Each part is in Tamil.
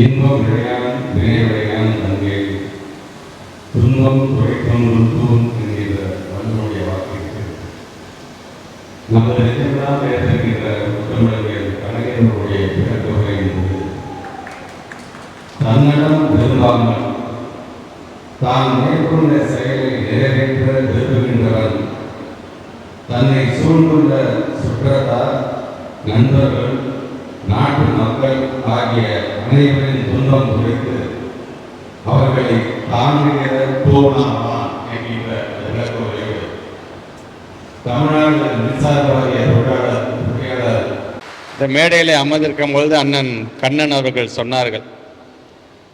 இன்பம் விளையான் வினை விளையான் அங்கே துன்பம் குறைக்கும் நுட்பம் என்கிற வல்லனுடைய வாக்கிற்கு நமது நெஞ்சமெல்லாம் ஏற்றுகின்ற முத்தமிழர்கள் கலைஞர்களுடைய பிறந்தொகை என்பது. தன்னிடம் விரும்பாமல் தான் மேற்கொண்ட செயலை நிறைவேற்ற விரும்புகின்றவன். தன்னை சூழ்ந்துள்ள சுற்றத்தார் நண்பர்கள் நாட்டு மக்கள் ஆகிய அனைவரின் துன்பம் குறித்து அவர்களை தாங்குகிற தூணாவான் என்கின்ற விளக்குரையோடு தமிழ்நாடு மின்சார வாரிய தொழிலாளர் பொறியாளர் இந்த மேடையில் அமர்ந்திருக்கும் பொழுது அண்ணன் கண்ணன் அவர்கள் சொன்னார்கள்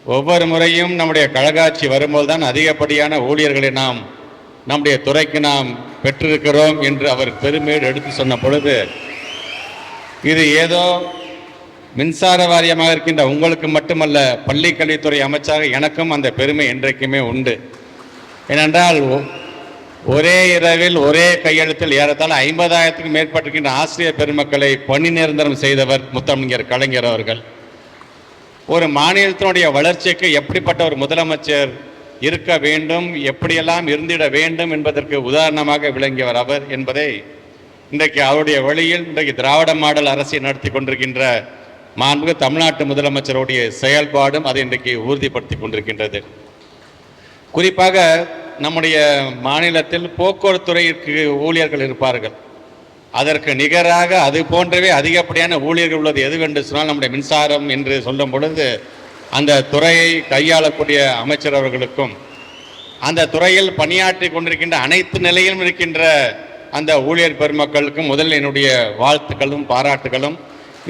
ஒவ்வொரு முறையும் நம்முடைய கழகாட்சி வரும்போது தான் அதிகப்படியான ஊழியர்களை நாம் நம்முடைய துறைக்கு நாம் பெற்றிருக்கிறோம் என்று அவர் பெருமையோடு எடுத்து சொன்ன பொழுது இது ஏதோ மின்சார வாரியமாக இருக்கின்ற உங்களுக்கு மட்டுமல்ல பள்ளி கல்வித்துறை அமைச்சாக எனக்கும் அந்த பெருமை என்றைக்குமே உண்டு. ஏனென்றால் ஒரே இரவில் ஒரே கையெழுத்தில் ஏறத்தால் ஐம்பதாயிரத்துக்கும் மேற்பட்டிருக்கின்ற ஆசிரியர் பெருமக்களை பணி நிரந்தரம் செய்தவர் முத்தமிஞர் கலைஞர் அவர்கள். ஒரு மாநிலத்தினுடைய வளர்ச்சிக்கு எப்படிப்பட்ட ஒரு முதலமைச்சர் இருக்க வேண்டும் எப்படியெல்லாம் இருந்திட வேண்டும் என்பதற்கு உதாரணமாக விளங்கியவர் அவர் என்பதை இன்றைக்கு அவருடைய வழியில் இன்றைக்கு திராவிட மாடல் அரசை நடத்தி கொண்டிருக்கின்ற மாண்புக தமிழ்நாட்டு முதலமைச்சருடைய செயல்பாடும் அதை இன்றைக்கு உறுதிப்படுத்தி கொண்டிருக்கின்றது. குறிப்பாக நம்முடைய மாநிலத்தில் போக்குவரத்துறைக்கு ஊழியர்கள் இருப்பார்கள். அதற்கு நிகராக அது போன்றவே அதிகப்படியான ஊழியர்கள் உள்ளது எதுவென்று சொன்னால் நம்முடைய மின்சாரம் என்று சொல்லும் பொழுது அந்த துறையை கையாளக்கூடிய அமைச்சர் அவர்களுக்கும் அந்த துறையில் பணியாற்றி கொண்டிருக்கின்ற அனைத்து நிலையிலும் இருக்கின்ற அந்த ஊழியர் பெருமக்களுக்கும் முதலில் என்னுடைய வாழ்த்துக்களும் பாராட்டுகளும்.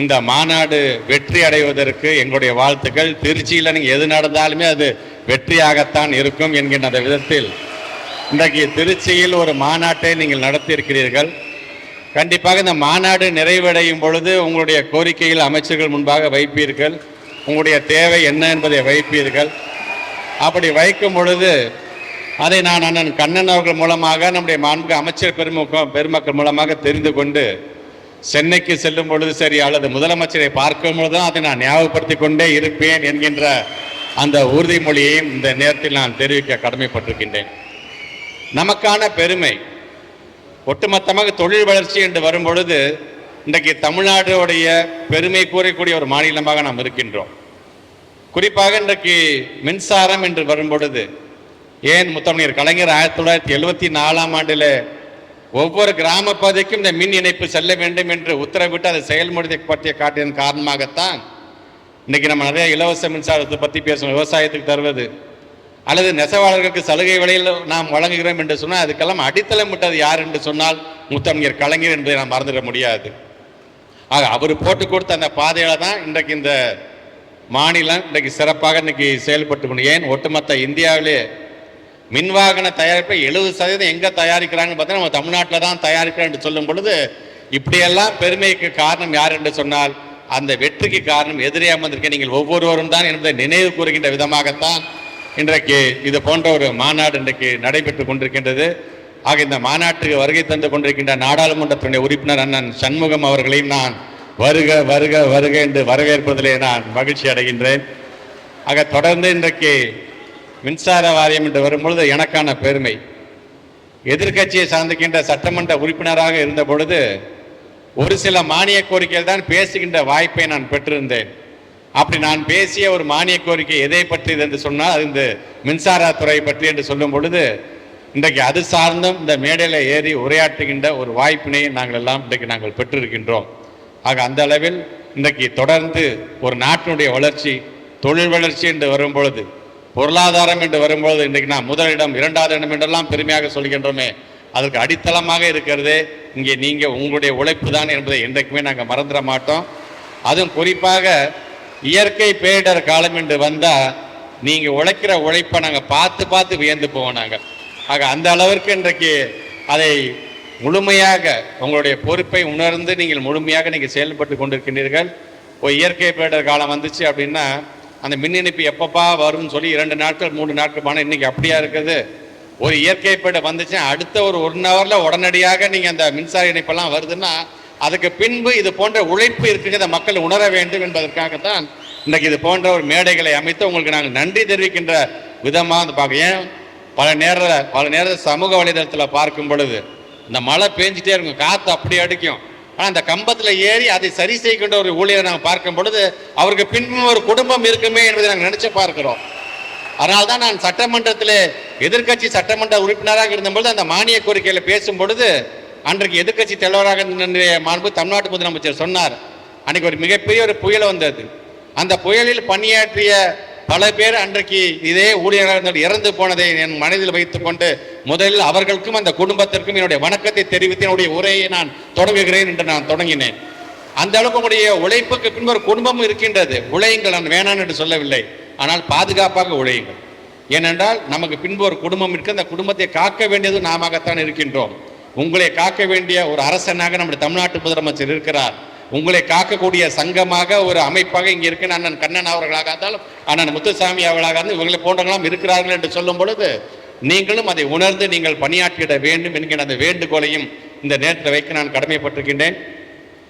இந்த மாநாடு வெற்றி அடைவதற்கு எங்களுடைய வாழ்த்துக்கள். திருச்சியில் நீங்கள் எது நடந்தாலுமே அது வெற்றியாகத்தான் இருக்கும் என்கின்ற அந்த விதத்தில். இன்றைக்கு திருச்சியில் ஒரு மாநாட்டை நீங்கள் நடத்தியிருக்கிறீர்கள். கண்டிப்பாக இந்த மாநாடு நிறைவடையும் பொழுது உங்களுடைய கோரிக்கையில் அமைச்சர்கள் முன்பாக வைப்பீர்கள். உங்களுடைய தேவை என்ன என்பதை வைப்பீர்கள். அப்படி வைக்கும் பொழுது அதை நான் அண்ணன் கண்ணன் அவர்கள் மூலமாக நம்முடைய மாண்பு அமைச்சர் பெருமக்கள் பெருமக்கள் மூலமாக தெரிந்து கொண்டு சென்னைக்கு செல்லும் பொழுது சரி அல்லது முதலமைச்சரை பார்க்கும் பொழுது தான் அதை நான் ஞாபகப்படுத்தி கொண்டே இருப்பேன் என்கின்ற அந்த உறுதிமொழியையும் இந்த நேரத்தில் நான் தெரிவிக்க கடமைப்பட்டிருக்கின்றேன். நமக்கான பெருமை ஒட்டுமொத்தமாக தொழில் வளர்ச்சி என்று வரும்பொழுது இன்றைக்கு தமிழ்நாடுடைய பெருமை கூறக்கூடிய ஒரு மாநிலமாக நாம் இருக்கின்றோம். குறிப்பாக இன்றைக்கு மின்சாரம் என்று வரும்பொழுது ஏன் முத்தமிழர் கலைஞர் ஆயிரத்தி தொள்ளாயிரத்தி எழுபத்தி நாலாம் ஆண்டில் ஒவ்வொரு கிராம பகுதிக்கும் இந்த மின் இணைப்பு செல்ல வேண்டும் என்று உத்தரவிட்டு அதை செயல்முறை காட்டியதன் காரணமாகத்தான் இன்னைக்கு நம்ம நிறைய இலவச மின்சாரத்தை பற்றி பேசணும் விவசாயத்துக்கு தருவது. அல்லது நெசவாளர்களுக்கு சலுகை விலையில் நாம் வழங்குகிறோம் என்று சொன்னால் அதுக்கெல்லாம் அடித்தளம் விட்டது யார் என்று சொன்னால் முத்தமிஞர் கலைஞர் என்பதை நாம் மறந்துட முடியாது. ஆக அவர் போட்டு கொடுத்த அந்த பாதையில் தான் இன்றைக்கு இந்த மாநிலம் இன்றைக்கு சிறப்பாக இன்றைக்கி செயல்பட்டு ஏன் ஒட்டுமொத்த இந்தியாவிலே மின்வாகன தயாரிப்பை எழுபது சதவீதம் எங்கே தயாரிக்கிறாங்கன்னு பார்த்தா நம்ம தமிழ்நாட்டில் தான் தயாரிக்கிறோம் என்று சொல்லும் பொழுது இப்படியெல்லாம் பெருமைக்கு காரணம் யார் என்று சொன்னால் அந்த வெற்றிக்கு காரணம் எதிரே அமர்ந்திருக்க நீங்கள் ஒவ்வொருவரும் தான் என்பதை நினைவு கூறுகின்ற விதமாகத்தான் இன்றைக்கு இது போன்ற ஒரு மாநாடு இன்றைக்கு நடைபெற்று கொண்டிருக்கின்றது. ஆக இந்த மாநாட்டுக்கு வருகை தந்து கொண்டிருக்கின்ற நாடாளுமன்றத்தினுடைய உறுப்பினர் அண்ணன் சண்முகம் அவர்களையும் நான் வருக வருக வருக என்று வரவேற்பதிலே நான் மகிழ்ச்சி அடைகின்றேன். ஆக தொடர்ந்து இன்றைக்கு மின்சார வாரியம் என்று வரும்பொழுது எனக்கான பெருமை. எதிர்க்கட்சியை சார்ந்திருக்கின்ற சட்டமன்ற உறுப்பினராக இருந்த பொழுது ஒரு சில மானிய கோரிக்கையில் தான் பேசுகின்ற வாய்ப்பை நான் பெற்றிருந்தேன். அப்படி நான் பேசிய ஒரு மானிய கோரிக்கை எதை பற்றியது என்று சொன்னால் அது இந்த மின்சாரத்துறை பற்றி என்று சொல்லும் பொழுது இன்றைக்கு அது சார்ந்தும் இந்த மேடையில் ஏறி உரையாற்றுகின்ற ஒரு வாய்ப்பினை நாங்கள் எல்லாம் இன்றைக்கு நாங்கள் பெற்றிருக்கின்றோம். ஆக அந்த அளவில் இன்றைக்கு தொடர்ந்து ஒரு நாட்டினுடைய வளர்ச்சி தொழில் வளர்ச்சி என்று வரும் பொழுது பொருளாதாரம் என்று வரும்போது இன்றைக்கு நான் முதலிடம் இரண்டாவது இடம் என்றெல்லாம் பெருமையாக சொல்கின்றோமே. அதற்கு அடித்தளமாக இருக்கிறது. இங்கே நீங்கள் உங்களுடைய உழைப்பு தான் என்பதை என்றைக்குமே நாங்கள் மறந்துட மாட்டோம். அதுவும் குறிப்பாக இயற்கை பேரிடர் காலம் என்று வந்தால் நீங்கள் உழைக்கிற உழைப்பை நாங்கள் பார்த்து பார்த்து வியந்து போவோம் நாங்கள் ஆக அந்த அளவிற்கு இன்றைக்கு அதை முழுமையாக உங்களுடைய பொறுப்பை உணர்ந்து நீங்கள் முழுமையாக நீங்கள் செயல்பட்டு கொண்டிருக்கின்றீர்கள். இப்போ இயற்கை பேரிடர் காலம் வந்துச்சு அப்படின்னா அந்த மின் இணைப்பு எப்பப்பா வரும்னு சொல்லி இரண்டு நாட்கள் மூணு நாட்கள் போனால் இன்னைக்கு அப்படியா இருக்குது? ஒரு இயற்கை பேட்டை வந்துச்சுன்னா அடுத்த ஒரு ஒன் ஹவரில் உடனடியாக நீங்கள் அந்த மின்சார இணைப்பெல்லாம் வருதுன்னா அதுக்கு பின்பு இது போன்ற உழைப்பு இருக்குங்கிறத மக்கள் உணர வேண்டும் என்பதற்காகத்தான் இன்றைக்கு இது போன்ற ஒரு மேடைகளை அமைத்து உங்களுக்கு நாங்கள் நன்றி தெரிவிக்கின்ற விதமாக வந்து பார்க்க. ஏன்? பல நேர பல நேர சமூக வலைதளத்தில் பார்க்கும் பொழுது இந்த மழை பேஞ்சிட்டே இருக்கும் காற்று அப்படி அடிக்கும். ஆனால் அந்த கம்பத்தில் ஏறி அதை சரி செய்கின்ற ஒரு ஊழியரை நாங்கள் பார்க்கும் பொழுது அவருக்கு பின்பும் ஒரு குடும்பம் இருக்குமே என்பதை நாங்கள் நினைச்சு பார்க்கிறோம். அதனால தான் நான் சட்டமன்றத்தில் எதிர்க்கட்சி சட்டமன்ற உறுப்பினராக இருந்தபொழுது அந்த மானிய கோரிக்கையில் பேசும் பொழுது அன்றைக்கு எதிர்க்கட்சி தலைவராக மாண்பு தமிழ்நாட்டு முதலமைச்சர் சொன்னார். அன்னைக்கு ஒரு மிகப்பெரிய ஒரு புயல் வந்தது. அந்த புயலில் பணியாற்றிய பல பேர் அன்றைக்கு இதே ஊழியராக இறந்து போனதை என் மனதில் வைத்துக்கொண்டு முதலில் அவர்களுக்கும் அந்த குடும்பத்திற்கும் என்னுடைய வணக்கத்தை தெரிவித்து என்னுடைய உரையை நான் தொடங்குகிறேன் என்று நான் தொடங்கினேன். அந்த அளவுக்கு உங்களுடைய உழைப்புக்கு பின்பு ஒரு குடும்பமும் இருக்கின்றது. உழையுங்கள் நான் வேணாம் என்று சொல்லவில்லை. ஆனால் பாதுகாப்பாக உழையுங்கள். ஏனென்றால் நமக்கு பின்பு ஒரு குடும்பம் இருக்கு. அந்த குடும்பத்தை காக்க வேண்டியது நாமத்தான் இருக்கின்றோம். உங்களை காக்க வேண்டிய ஒரு அரசனாக நம்முடைய தமிழ்நாட்டு முதலமைச்சர் இருக்கிறார். உங்களை காக்கக்கூடிய சங்கமாக ஒரு அமைப்பாக இங்கே இருக்கிற அண்ணன் கண்ணன் அவர்களாக இருந்தாலும் அண்ணன் முத்துசாமி அவர்களாக இருந்தால் இவங்களை போன்றவங்களாம் இருக்கிறார்கள் என்று சொல்லும் பொழுது நீங்களும் அதை உணர்ந்து நீங்கள் பணியாற்றிட வேண்டும் என்கிற அந்த வேண்டுகோளையும் இந்த நேரத்தில் வைக்க நான் கடமைப்பட்டிருக்கின்றேன்.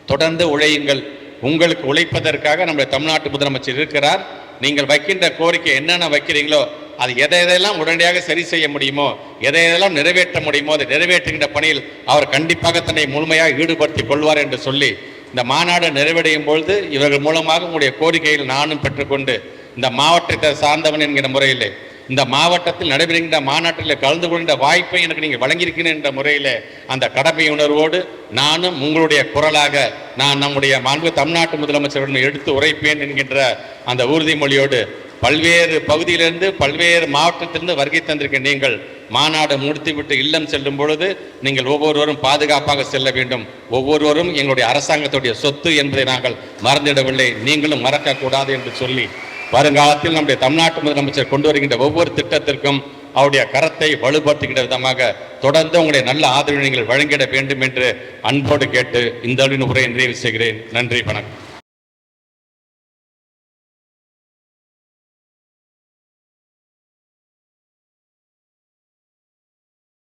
தொடர்ந்து உழையுங்கள். உங்களுக்கு உழைப்பதற்காக நம்முடைய தமிழ்நாட்டு முதலமைச்சர் இருக்கிறார். நீங்கள் வைக்கின்ற கோரிக்கை என்னென்ன வைக்கிறீங்களோ அது எதை எதையெல்லாம் உடனடியாக சரி செய்ய முடியுமோ எதை எதெல்லாம் நிறைவேற்ற முடியுமோ அதை நிறைவேற்றுகின்ற பணியில் அவர் கண்டிப்பாக தன்னை முழுமையாக ஈடுபடுத்திக் கொள்வார் என்று சொல்லி இந்த மாநாடு நிறைவடையும் பொழுது இவர்கள் மூலமாக உங்களுடைய கோரிக்கையில் நானும் பெற்றுக்கொண்டு இந்த மாவட்டத்தை சார்ந்தவன் என்கிற முறையிலே இந்த மாவட்டத்தில் நடைபெறுகின்ற மாநாட்டில் கலந்து கொள்கின்ற வாய்ப்பை எனக்கு நீங்கள் வழங்கியிருக்கிறேன் என்ற முறையில் அந்த கடமை உணர்வோடு நானும் உங்களுடைய குரலாக நான் நம்முடைய மாண்பு தமிழ்நாட்டு முதலமைச்சருடன் எடுத்து உரைப்பேன் என்கின்ற அந்த உறுதிமொழியோடு பல்வேறு பகுதியிலிருந்து பல்வேறு மாவட்டத்திலிருந்து வருகை தந்திருக்க நீங்கள் மாநாடு முடித்துவிட்டு இல்லம் செல்லும் பொழுது நீங்கள் ஒவ்வொருவரும் பாதுகாப்பாக செல்ல வேண்டும். ஒவ்வொருவரும் எங்களுடைய அரசாங்கத்துடைய சொத்து என்பதை நாங்கள் மறந்திடவில்லை. நீங்களும் மறக்கக்கூடாது என்று சொல்லி வருங்காலத்தில் நம்முடைய தமிழ்நாட்டு முதலமைச்சர் கொண்டு வருகின்ற ஒவ்வொரு திட்டத்திற்கும் அவருடைய கரத்தை வலுப்படுத்துகின்ற விதமாக தொடர்ந்து உங்களுடைய நல்ல ஆதரவை நீங்கள் வழங்கிட வேண்டும் என்று அன்போடு கேட்டு இந்த அளவின் உரையை நிறைவு செய்கிறேன். நன்றி வணக்கம்.